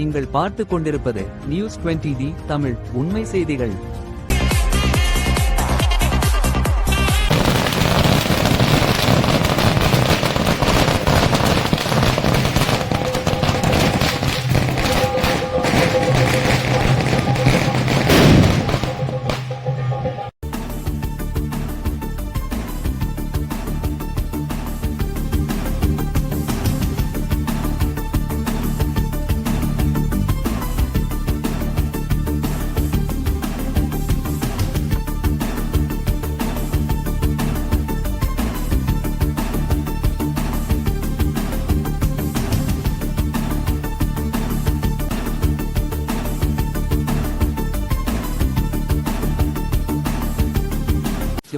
நீங்கள் பார்த்து கொண்டிருப்பது நியூஸ் 20 டி தமிழ் உண்மை செய்திகள்.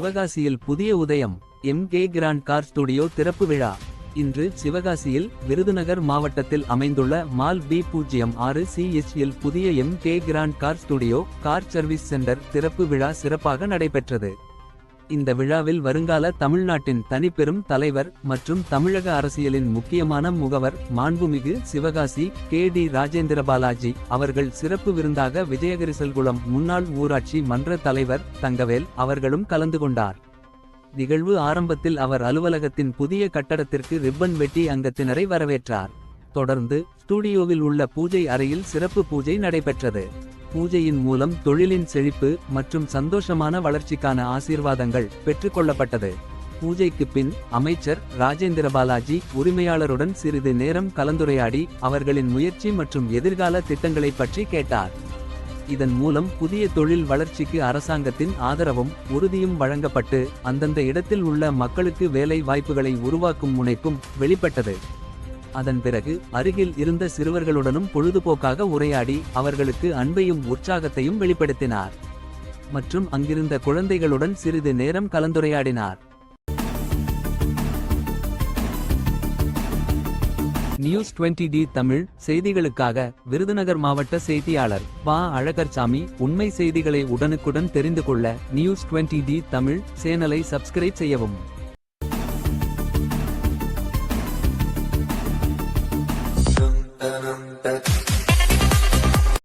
சிவகாசியில் புதிய உதயம் M K grand car studio திறப்பு விழா. இன்று சிவகாசியில் விருதுநகர் மாவட்டத்தில் அமைந்துள்ள மால் பி பூஜ்ஜியம் ஆறு சிஎஸ்இல் புதிய M K grand car studio car service centre திறப்பு விழா சிறப்பாக நடைபெற்றது. இந்த விழாவில் வருங்கால தமிழ்நாட்டின் தனிப்பெரும் தலைவர் மற்றும் தமிழக அரசியலின் முக்கியமான முகவர் மாண்புமிகு சிவகாசி கே டி ராஜேந்திர பாலாஜி அவர்கள் சிறப்பு விருந்தாக விஜயகரிசல்குளம் முன்னாள் ஊராட்சி மன்ற தலைவர் தங்கவேல் அவர்களும் கலந்து கொண்டார். நிகழ்வு ஆரம்பத்தில் அவர் அலுவலகத்தின் புதிய கட்டடத்திற்கு ரிப்பன் வெட்டி அங்கத்தினரை வரவேற்றார். தொடர்ந்து ஸ்டூடியோவில் உள்ள பூஜை அறையில் சிறப்பு பூஜை நடைபெற்றது. பூஜையின் மூலம் தொழிலின் செழிப்பு மற்றும் சந்தோஷமான வளர்ச்சிக்கான ஆசீர்வாதங்கள் பெற்றுக்கொள்ளப்பட்டது. பூஜைக்கு பின் அமைச்சர் ராஜேந்திர பாலாஜி உரிமையாளருடன் சிறிது நேரம் கலந்துரையாடி அவர்களின் முயற்சி மற்றும் எதிர்கால திட்டங்களைப் பற்றி கேட்டார். இதன் மூலம் புதிய தொழில் வளர்ச்சிக்கு அரசாங்கத்தின் ஆதரவும் உறுதியும் வழங்கப்பட்டு அந்தந்த இடத்தில் உள்ள மக்களுக்கு வேலை வாய்ப்புகளை உருவாக்கும் முனைப்பும் வெளிப்பட்டது. அதன் பிறகு அருகில் இருந்த சிறுவர்களுடனும் பொழுதுபோக்காக உரையாடி அவர்களுக்கு அன்பையும் உற்சாகத்தையும் வெளிப்படுத்தினார். மற்றும் அங்கிருந்த குழந்தைகளுடன் சிறிது நேரம் கலந்துரையாடினார். நியூஸ் 20 டி தமிழ் செய்திகளுக்காக விருதுநகர் மாவட்ட செய்தியாளர் பா. அழகர்சாமி உண்மை செய்திகளை உடனுக்குடன் தெரிந்து கொள்ள நியூஸ் 20 டி தமிழ் சேனலை சப்ஸ்கிரைப் செய்யவும். I'm dun.